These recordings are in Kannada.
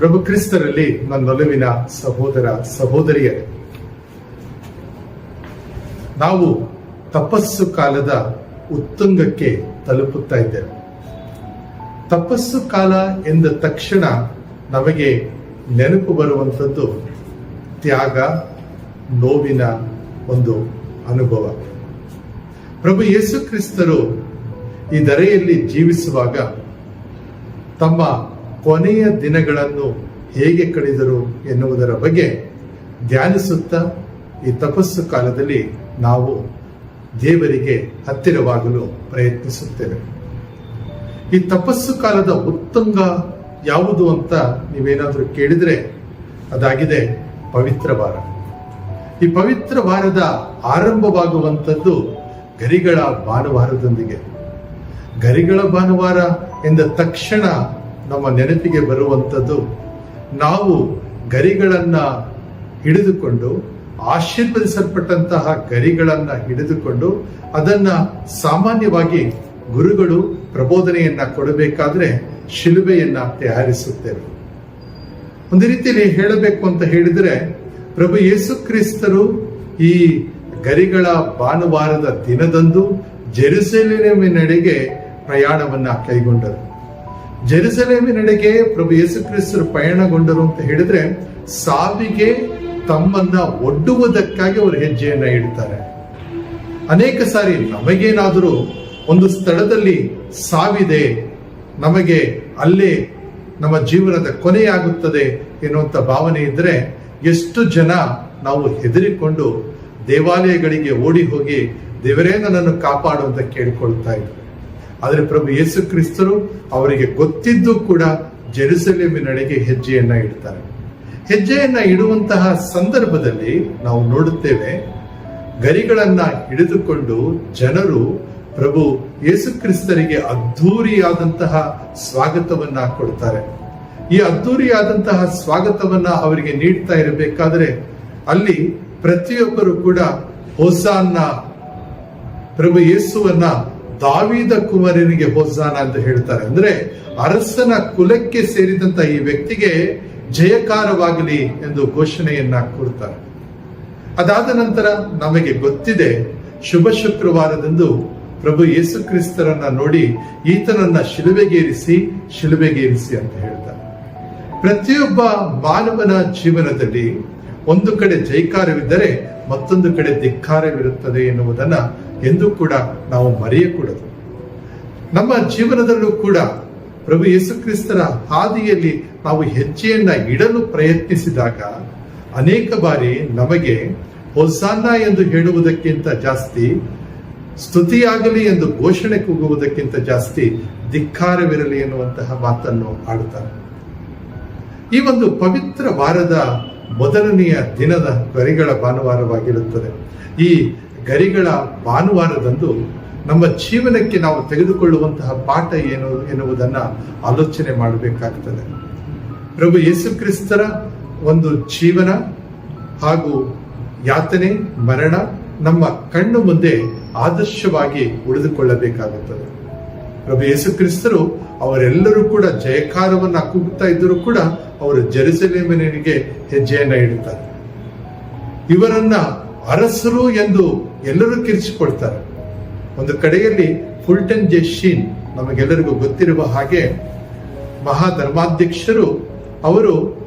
ಪ್ರಭು ಕ್ರಿಸ್ತರಲ್ಲಿ ನನ್ನೊಲುವಿನ ಸಹೋದರ ಸಹೋದರಿಯರೇ, ನಾವು ತಪಸ್ಸು ಕಾಲದ ಉತ್ತುಂಗಕ್ಕೆ ತಲುಪುತ್ತಾ ಇದ್ದೇವೆ. ತಪಸ್ಸು ಕಾಲ ಎಂದ ತಕ್ಷಣ ನಮಗೆ ನೆನಪು ಬರುವಂಥದ್ದು ತ್ಯಾಗ, ನೋವಿನ ಒಂದು ಅನುಭವ. ಪ್ರಭು ಯೇಸು ಕ್ರಿಸ್ತರು ಈ ಧರೆಯಲ್ಲಿ ಜೀವಿಸುವಾಗ ತಮ್ಮ ಕೊನೆಯ ದಿನಗಳನ್ನು ಹೇಗೆ ಕಳೆದರು ಎನ್ನುವುದರ ಬಗ್ಗೆ ಧ್ಯಾನಿಸುತ್ತಾ ಈ ತಪಸ್ಸು ಕಾಲದಲ್ಲಿ ನಾವು ದೇವರಿಗೆ ಹತ್ತಿರವಾಗಲು ಪ್ರಯತ್ನಿಸುತ್ತೇವೆ. ಈ ತಪಸ್ಸು ಕಾಲದ ಉತ್ತುಂಗ ಯಾವುದು ಅಂತ ನೀವೇನಾದರೂ ಕೇಳಿದರೆ ಅದಾಗಿದೆ ಪವಿತ್ರ ವಾರ. ಈ ಪವಿತ್ರ ವಾರದ ಆರಂಭವಾಗುವಂಥದ್ದು ಗರಿಗಳ ಭಾನುವಾರದೊಂದಿಗೆ. ಗರಿಗಳ ಭಾನುವಾರ ಎಂದ ತಕ್ಷಣ ನಮ್ಮ ನೆನಪಿಗೆ ಬರುವಂಥದ್ದು ನಾವು ಗರಿಗಳನ್ನ ಹಿಡಿದುಕೊಂಡು ಆಶೀರ್ವದಿಸಲ್ಪಟ್ಟಂತಹ ಗರಿಗಳನ್ನು ಹಿಡಿದುಕೊಂಡು ಅದನ್ನ ಸಾಮಾನ್ಯವಾಗಿ ಗುರುಗಳು ಪ್ರಬೋಧನೆಯನ್ನ ಕೊಡಬೇಕಾದ್ರೆ ಶಿಲುಬೆಯನ್ನ ತಯಾರಿಸುತ್ತೇವೆ. ಒಂದು ರೀತಿಯಲ್ಲಿ ಹೇಳಬೇಕು ಅಂತ ಹೇಳಿದ್ರೆ ಪ್ರಭು ಯೇಸು ಕ್ರಿಸ್ತರು ಈ ಗರಿಗಳ ಭಾನುವಾರದ ದಿನದಂದು ಜೆರುಸಲೇಮಿನೆಡೆಗೆ ಪ್ರಯಾಣವನ್ನ ಕೈಗೊಂಡರು. ಜೆರುಸಲೇಮಿನೆಡೆಗೆ ಪ್ರಭು ಯೇಸು ಕ್ರಿಸ್ತರು ಪಯಣಗೊಂಡರು ಅಂತ ಹೇಳಿದ್ರೆ ಸಾವಿಗೆ ತಮ್ಮನ್ನ ಒಡ್ಡುವುದಕ್ಕಾಗಿ ಅವರು ಹೆಜ್ಜೆಯನ್ನ ಇಡ್ತಾರೆ. ಅನೇಕ ಸಾರಿ ನಮಗೇನಾದರೂ ಒಂದು ಸ್ಥಳದಲ್ಲಿ ಸಾವಿದೆ ನಮಗೆ ಅಲ್ಲೇ ನಮ್ಮ ಜೀವನದ ಕೊನೆಯಾಗುತ್ತದೆ ಎನ್ನುವಂತ ಭಾವನೆ ಇದ್ರೆ ಎಷ್ಟು ಜನ ನಾವು ಹೆದರಿಕೊಂಡು ದೇವಾಲಯಗಳಿಗೆ ಓಡಿ ಹೋಗಿ ದೇವರೇ ನನ್ನನ್ನು ಕಾಪಾಡು ಅಂತ ಕೇಳಿಕೊಳ್ತಾ ಇದ್ರು. ಆದರೆ ಪ್ರಭು ಯೇಸು ಕ್ರಿಸ್ತರು ಅವರಿಗೆ ಗೊತ್ತಿದ್ದು ಕೂಡ ಜೆರುಸಲೇಮಿನಡೆಗೆ ಹೆಜ್ಜೆಯನ್ನ ಇಡ್ತಾರೆ. ಹೆಜ್ಜೆಯನ್ನ ಇಡುವಂತಹ ಸಂದರ್ಭದಲ್ಲಿ ನಾವು ನೋಡುತ್ತೇವೆ, ಗರಿಗಳನ್ನ ಹಿಡಿದುಕೊಂಡು ಜನರು ಪ್ರಭು ಯೇಸು ಕ್ರಿಸ್ತರಿಗೆ ಅದ್ಧೂರಿಯಾದಂತಹ ಸ್ವಾಗತವನ್ನ ಕೊಡ್ತಾರೆ. ಈ ಅದ್ಧೂರಿಯಾದಂತಹ ಸ್ವಾಗತವನ್ನ ಅವರಿಗೆ ನೀಡ್ತಾ ಇರಬೇಕಾದ್ರೆ ಅಲ್ಲಿ ಪ್ರತಿಯೊಬ್ಬರು ಕೂಡ ಹೊಸ ಪ್ರಭು ಯೇಸುವನ್ನ ದಾವಿದ ಕುಮಾರನಿಗೆ ಹೊಸಾನ ಅಂತ ಹೇಳ್ತಾರೆ. ಅಂದ್ರೆ ಅರಸನ ಕುಲಕ್ಕೆ ಸೇರಿದಂತ ಈ ವ್ಯಕ್ತಿಗೆ ಜಯಕಾರವಾಗಲಿ ಎಂದು ಘೋಷಣೆಯನ್ನ ಕೊಡ್ತಾರೆ. ಅದಾದ ನಂತರ ನಮಗೆ ಗೊತ್ತಿದೆ, ಶುಭ ಶುಕ್ರವಾರದಂದು ಪ್ರಭು ಯೇಸು ಕ್ರಿಸ್ತರನ್ನ ನೋಡಿ ಈತನನ್ನ ಶಿಲುಬೆಗೇರಿಸಿ ಶಿಲುಬೆಗೇರಿಸಿ ಅಂತ ಹೇಳ್ತಾರೆ. ಪ್ರತಿಯೊಬ್ಬ ಮಾನವನ ಜೀವನದಲ್ಲಿ ಒಂದು ಕಡೆ ಜೈಕಾರವಿದ್ದರೆ ಮತ್ತೊಂದು ಕಡೆ ಧಿಕ್ಕಾರವಿರುತ್ತದೆ ಎನ್ನುವುದನ್ನ ಎಂದೂ ಕೂಡ ನಾವು ಮರೆಯಕೂಡದು. ನಮ್ಮ ಜೀವನದಲ್ಲೂ ಕೂಡ ಪ್ರಭು ಯೇಸು ಕ್ರಿಸ್ತರ ಹಾದಿಯಲ್ಲಿ ನಾವು ಹೆಜ್ಜೆಯನ್ನ ಇಡಲು ಪ್ರಯತ್ನಿಸಿದಾಗ ಅನೇಕ ಬಾರಿ ನಮಗೆ ಹೊಸಾನ ಎಂದು ಹೇಳುವುದಕ್ಕಿಂತ ಜಾಸ್ತಿ, ಸ್ತುತಿಯಾಗಲಿ ಎಂದು ಘೋಷಣೆ ಕೂಗುವುದಕ್ಕಿಂತ ಜಾಸ್ತಿ ಧಿಕ್ಕಾರವಿರಲಿ ಎನ್ನುವಂತಹ ಮಾತನ್ನು ಆಡುತ್ತಾರೆ. ಈ ಒಂದು ಪವಿತ್ರ ವಾರದ ಮೊದಲನೆಯ ದಿನದ ಕರೆಗಳ ಭಾನುವಾರವಾಗಿರುತ್ತದೆ. ಈ ಗರಿಗಳ ಭಾನುವಾರದಂದು ನಮ್ಮ ಜೀವನಕ್ಕೆ ನಾವು ತೆಗೆದುಕೊಳ್ಳುವಂತಹ ಪಾಠ ಏನು ಎನ್ನುವುದನ್ನ ಆಲೋಚನೆ ಮಾಡಬೇಕಾಗ್ತದೆ. ಪ್ರಭು ಯೇಸು ಕ್ರಿಸ್ತರ ಒಂದು ಜೀವನ ಹಾಗೂ ಯಾತನೆ, ಮರಣ ನಮ್ಮ ಕಣ್ಣು ಮುಂದೆ ಆದರ್ಶವಾಗಿ ಉಳಿದುಕೊಳ್ಳಬೇಕಾಗುತ್ತದೆ. ಪ್ರಭು ಯೇಸು ಕ್ರಿಸ್ತರು ಅವರೆಲ್ಲರೂ ಕೂಡ ಜಯಕಾರವನ್ನ ಕೂಗುತ್ತಾ ಇದ್ದರೂ ಕೂಡ ಅವರು ಜರಿಸಲೇಮನಿಗೆ ಹೆಜ್ಜೆಯನ್ನ ಇಡುತ್ತಾರೆ. ಇವರನ್ನ ಅರಸರು ಎಂದು ಎಲ್ಲರೂ ಕಿರಿಸಿಕೊಡ್ತಾರೆ ಒಂದು ಕಡೆಯಲ್ಲಿ ಫುಲ್ಟನ್ ಜೆ ಶೀನ್ ನಮಗೆಲ್ಲರಿಗೂ ಗೊತ್ತಿರುವ ಹಾಗೆ ಮಹಾಧರ್ಮಾಧ್ಯಕ್ಷರು ಅವರು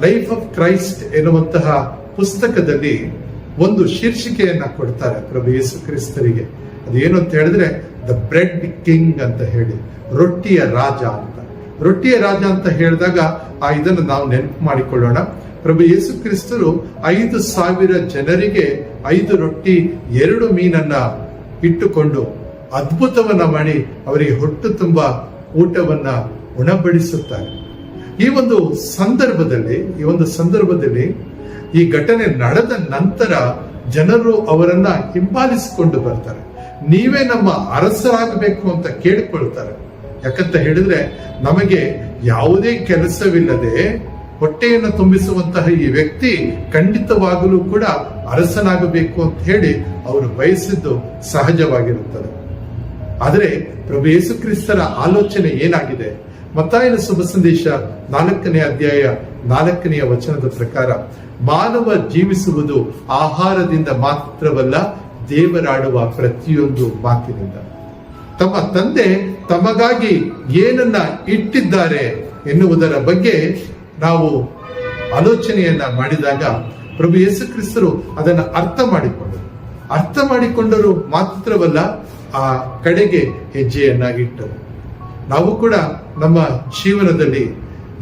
ಲೈಫ್ ಆಫ್ ಕ್ರೈಸ್ಟ್ ಎನ್ನುವಂತಹ ಪುಸ್ತಕದಲ್ಲಿ ಒಂದು ಶೀರ್ಷಿಕೆಯನ್ನ ಕೊಡ್ತಾರೆ ಪ್ರಭು ಯೇಸು ಕ್ರಿಸ್ತರಿಗೆ. ಅದೇನು ಅಂತ ಹೇಳಿದ್ರೆ, ದ ಬ್ರೆಡ್ ಕಿಂಗ್ ಅಂತ ಹೇಳಿ, ರೊಟ್ಟಿಯ ರಾಜ ಅಂತ. ರೊಟ್ಟಿಯ ರಾಜ ಅಂತ ಹೇಳಿದಾಗ, ಆ ಇದನ್ನು ನಾವು ನೆನಪು ಮಾಡಿಕೊಳ್ಳೋಣ. ಪ್ರಭು ಯೇಸು ಕ್ರಿಸ್ತರು ಐದು ಸಾವಿರ ಜನರಿಗೆ ಐದು ರೊಟ್ಟಿ, ಎರಡು ಮೀನನ್ನ ಇಟ್ಟುಕೊಂಡು ಅದ್ಭುತವನ್ನ ಮಾಡಿ ಅವರಿಗೆ ಹೊಟ್ಟು ತುಂಬ ಊಟವನ್ನ ಉಣಬಡಿಸುತ್ತಾರೆ. ಈ ಒಂದು ಸಂದರ್ಭದಲ್ಲಿ, ಈ ಒಂದು ಸಂದರ್ಭದಲ್ಲಿ ಈ ಘಟನೆ ನಡೆದ ನಂತರ ಜನರು ಅವರನ್ನ ಹಿಂಬಾಲಿಸಿಕೊಂಡು ಬರ್ತಾರೆ. ನೀವೇ ನಮ್ಮ ಅರಸರಾಗಬೇಕು ಅಂತ ಕೇಳಿಕೊಳ್ತಾರೆ. ಯಾಕಂತ ಹೇಳಿದ್ರೆ, ನಮಗೆ ಯಾವುದೇ ಕೆಲಸವಿಲ್ಲದೆ ಹೊಟ್ಟೆಯನ್ನು ತುಂಬಿಸುವಂತಹ ಈ ವ್ಯಕ್ತಿ ಖಂಡಿತವಾಗಲೂ ಕೂಡ ಅರಸನಾಗಬೇಕು ಅಂತ ಹೇಳಿ ಅವರು ಬಯಸಿದ್ದು ಸಹಜವಾಗಿರುತ್ತದೆ. ಆದರೆ ಪ್ರಭು ಯೇಸು ಕ್ರಿಸ್ತರ ಆಲೋಚನೆ ಏನಾಗಿದೆ? ಮತ್ತಾಯನ ಶುಭ ಸಂದೇಶ ನಾಲ್ಕನೇ ಅಧ್ಯಾಯ ನಾಲ್ಕನೆಯ ವಚನದ ಪ್ರಕಾರ, ಮಾನವ ಜೀವಿಸುವುದು ಆಹಾರದಿಂದ ಮಾತ್ರವಲ್ಲ ದೇವರಾಡುವ ಪ್ರತಿಯೊಂದು ಮಾತಿನಿಂದ. ತಮ್ಮ ತಂದೆ ತಮಗಾಗಿ ಏನನ್ನ ಇಟ್ಟಿದ್ದಾರೆ ಎನ್ನುವುದರ ಬಗ್ಗೆ ನಾವು ಆಲೋಚನೆಯನ್ನ ಮಾಡಿದಾಗ ಪ್ರಭು ಯೇಸು ಕ್ರಿಸ್ತರು ಅದನ್ನ ಅರ್ಥ ಮಾಡಿಕೊಂಡರು. ಅರ್ಥ ಮಾಡಿಕೊಂಡರು ಮಾತ್ರವಲ್ಲ ಆ ಕಡೆಗೆ ಹೆಜ್ಜೆಯನ್ನಾಗಿಟ್ಟರು ನಾವು ಕೂಡ ನಮ್ಮ ಜೀವನದಲ್ಲಿ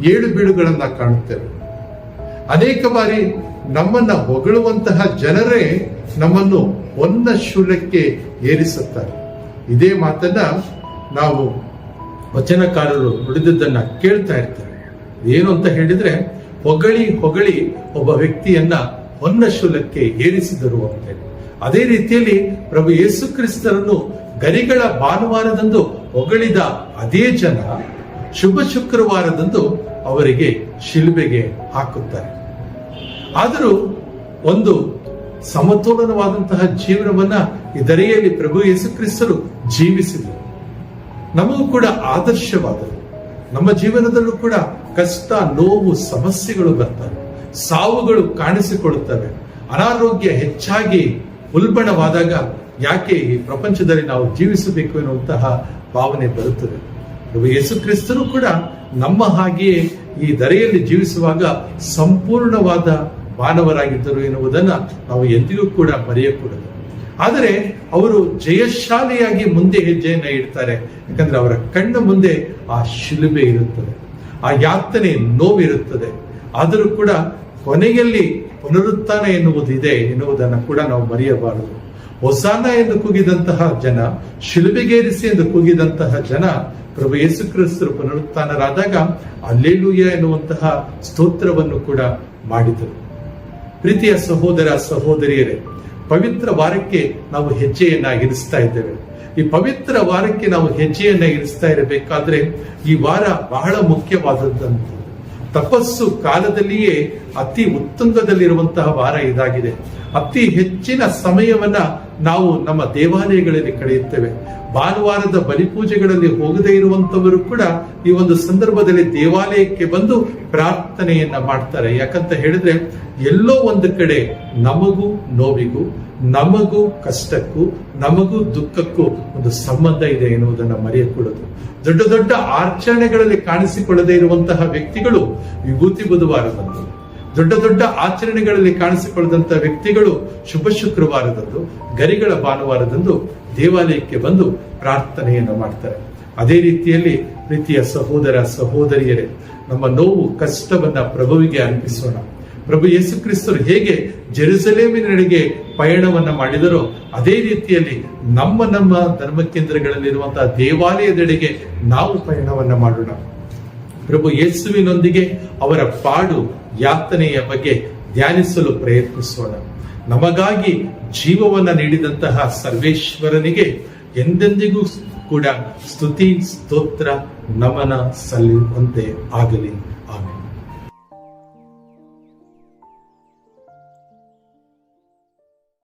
ಏಳು ಬೀಳುಗಳನ್ನ ಕಾಣುತ್ತೇವೆ. ಅನೇಕ ಬಾರಿ ನಮ್ಮನ್ನ ಹೊಗಳುವಂತಹ ಜನರೇ ನಮ್ಮನ್ನು ಒಂದ ಶೂಲಕ್ಕೆ ಏರಿಸುತ್ತಾರೆ. ಇದೇ ಮಾತನ್ನ ನಾವು ವಚನಕಾರರು ನುಡಿದದ್ದನ್ನ ಕೇಳ್ತಾ ಇರ್ತಾರೆ ಏನು ಅಂತ ಹೇಳಿದ್ರೆ, ಹೊಗಳಿ ಹೊಗಳಿ ಒಬ್ಬ ವ್ಯಕ್ತಿಯನ್ನ ಹೊನ್ನ ಶೂಲಕ್ಕೆ ಏರಿಸಿದರು ಅಂತ. ಅದೇ ರೀತಿಯಲ್ಲಿ ಪ್ರಭು ಯೇಸು ಕ್ರಿಸ್ತರನ್ನು ಗರಿಗಳ ಭಾನುವಾರದಂದು ಹೊಗಳಿದ ಅದೇ ಜನ ಶುಭ ಶುಕ್ರವಾರದಂದು ಅವರಿಗೆ ಶಿಲ್ಬೆಗೆ ಹಾಕುತ್ತಾರೆ. ಆದರೂ ಒಂದು ಸಮತೋಲನವಾದಂತಹ ಜೀವನವನ್ನ ಈ ದರೆಯಲ್ಲಿ ಪ್ರಭು ಯೇಸು ಕ್ರಿಸ್ತರು ಜೀವಿಸಿದರು. ನಮಗೂ ಕೂಡ ಆದರ್ಶವಾದರು ನಮ್ಮ ಜೀವನದಲ್ಲೂ ಕೂಡ ಕಷ್ಟ, ನೋವು, ಸಮಸ್ಯೆಗಳು ಬರ್ತವೆ. ಸಾವುಗಳು ಕಾಣಿಸಿಕೊಳ್ಳುತ್ತವೆ. ಅನಾರೋಗ್ಯ ಹೆಚ್ಚಾಗಿ ಉಲ್ಬಣವಾದಾಗ ಯಾಕೆ ಈ ಪ್ರಪಂಚದಲ್ಲಿ ನಾವು ಜೀವಿಸಬೇಕು ಎನ್ನುವಂತಹ ಭಾವನೆ ಬರುತ್ತದೆ. ಯೇಸು ಕ್ರಿಸ್ತನು ಕೂಡ ನಮ್ಮ ಹಾಗೆಯೇ ಈ ದರೆಯಲ್ಲಿ ಜೀವಿಸುವಾಗ ಸಂಪೂರ್ಣವಾದ ಮಾನವರಾಗಿದ್ದರು ಎನ್ನುವುದನ್ನ ನಾವು ಎಂದಿಗೂ ಕೂಡ ಮರೆಯಕೂಡದು. ಆದರೆ ಅವರು ಜಯಶಾಲಿಯಾಗಿ ಮುಂದೆ ಹೆಜ್ಜೆಯನ್ನ ಇಡ್ತಾರೆ. ಯಾಕಂದ್ರೆ ಅವರ ಕಣ್ಣ ಮುಂದೆ ಆ ಶಿಲುಬೆ ಇರುತ್ತದೆ. ಆ ಯಾತನೆ ನೋವಿರುತ್ತದೆ. ಆದರೂ ಕೂಡ ಕೊನೆಯಲ್ಲಿ ಪುನರುತ್ಥಾನ ಎನ್ನುವುದು ಇದೆ ಎನ್ನುವುದನ್ನು ಕೂಡ ನಾವು ಮರೆಯಬಾರದು. ಹೊಸಾನ ಎಂದು ಕೂಗಿದಂತಹ ಜನ, ಶಿಲುಬೆಗೇರಿಸಿ ಎಂದು ಕೂಗಿದಂತಹ ಜನ ಪ್ರಭು ಯೇಸು ಕ್ರಿಸ್ತರು ಪುನರುತ್ಥಾನರಾದಾಗ ಅಲ್ಲೇಲೂಯ ಎನ್ನುವಂತಹ ಸ್ತೋತ್ರವನ್ನು ಕೂಡ ಮಾಡಿದರು. ಪ್ರೀತಿಯ ಸಹೋದರ ಸಹೋದರಿಯರೇ, ಪವಿತ್ರ ವಾರಕ್ಕೆ ನಾವು ಹೆಜ್ಜೆಯನ್ನ ಇರಿಸ್ತಾ ಇದ್ದೇವೆ. ಈ ಪವಿತ್ರ ವಾರಕ್ಕೆ ನಾವು ಹೆಜ್ಜೆಯನ್ನ ಇರಿಸ್ತಾ ಇರಬೇಕಾದ್ರೆ ಈ ವಾರ ಬಹಳ ಮುಖ್ಯವಾದದ್ದಂತು. ತಪಸ್ಸು ಕಾಲದಲ್ಲಿಯೇ ಅತಿ ಉತ್ತುಂಗದಲ್ಲಿರುವಂತಹ ವಾರ ಇದಾಗಿದೆ. ಅತಿ ಹೆಚ್ಚಿನ ಸಮಯವನ್ನ ನಾವು ನಮ್ಮ ದೇವಾಲಯಗಳಲ್ಲಿ ಕಳೆಯುತ್ತೇವೆ. ಭಾನುವಾರದ ಬಲಿಪೂಜೆಗಳಲ್ಲಿ ಹೋಗದೇ ಇರುವಂತವರು ಕೂಡ ಈ ಒಂದು ಸಂದರ್ಭದಲ್ಲಿ ದೇವಾಲಯಕ್ಕೆ ಬಂದು ಪ್ರಾರ್ಥನೆಯನ್ನ ಮಾಡ್ತಾರೆ. ಯಾಕಂತ ಹೇಳಿದ್ರೆ ಎಲ್ಲೋ ಒಂದು ಕಡೆ ನಮಗೂ ನೋವಿಗೂ ನಮಗೂ ಕಷ್ಟಕ್ಕೂ, ನಮಗೂ ದುಃಖಕ್ಕೂ ಒಂದು ಸಂಬಂಧ ಇದೆ ಎನ್ನುವುದನ್ನು ಮರೆಯಕೂಡದು ದೊಡ್ಡ ದೊಡ್ಡ ಆಚರಣೆಗಳಲ್ಲಿ ಕಾಣಿಸಿಕೊಳ್ಳದೇ ಇರುವಂತಹ ವ್ಯಕ್ತಿಗಳು ವಿಭೂತಿ ಬುಧವಾರದಂದು ದೊಡ್ಡ ದೊಡ್ಡ ಆಚರಣೆಗಳಲ್ಲಿ ಕಾಣಿಸಿಕೊಳ್ಳದಂತಹ ವ್ಯಕ್ತಿಗಳು ಶುಭ ಶುಕ್ರವಾರದಂದು, ಗರಿಗಳ ಭಾನುವಾರದಂದು ದೇವಾಲಯಕ್ಕೆ ಬಂದು ಪ್ರಾರ್ಥನೆಯನ್ನು ಮಾಡ್ತಾರೆ. ಅದೇ ರೀತಿಯಲ್ಲಿ ಪ್ರೀತಿಯ ಸಹೋದರ ಸಹೋದರಿಯರೇ, ನಮ್ಮ ನೋವು, ಕಷ್ಟವನ್ನ ಪ್ರಭುವಿಗೆ ಅರ್ಪಿಸೋಣ. ಪ್ರಭು ಯೇಸು ಕ್ರಿಸ್ತರು ಹೇಗೆ ಜೆರುಸಲೇಮಿನಡೆಗೆ ಪಯಣವನ್ನ ಮಾಡಿದರೋ ಅದೇ ರೀತಿಯಲ್ಲಿ ನಮ್ಮ ನಮ್ಮ ಧರ್ಮ ಕೇಂದ್ರಗಳಲ್ಲಿರುವಂತಹ ದೇವಾಲಯದೆಡೆಗೆ ನಾವು ಪಯಣವನ್ನ ಮಾಡೋಣ. ಪ್ರಭು ಯೇಸುವಿನೊಂದಿಗೆ ಅವರ ಪಾಡು ಯಾತನೆಯ ಬಗ್ಗೆ ಧ್ಯಾನಿಸಲು ಪ್ರಯತ್ನಿಸೋಣ. ನಮಗಾಗಿ ಜೀವವನ್ನ ನೀಡಿದಂತಹ ಸರ್ವೇಶ್ವರನಿಗೆ ಎಂದೆಂದಿಗೂ ಕೂಡ ಸ್ತುತಿ, ಸ್ತೋತ್ರ, ನಮನ ಸಲ್ಲಿಸುವಂತೆ ಆಗಲಿ.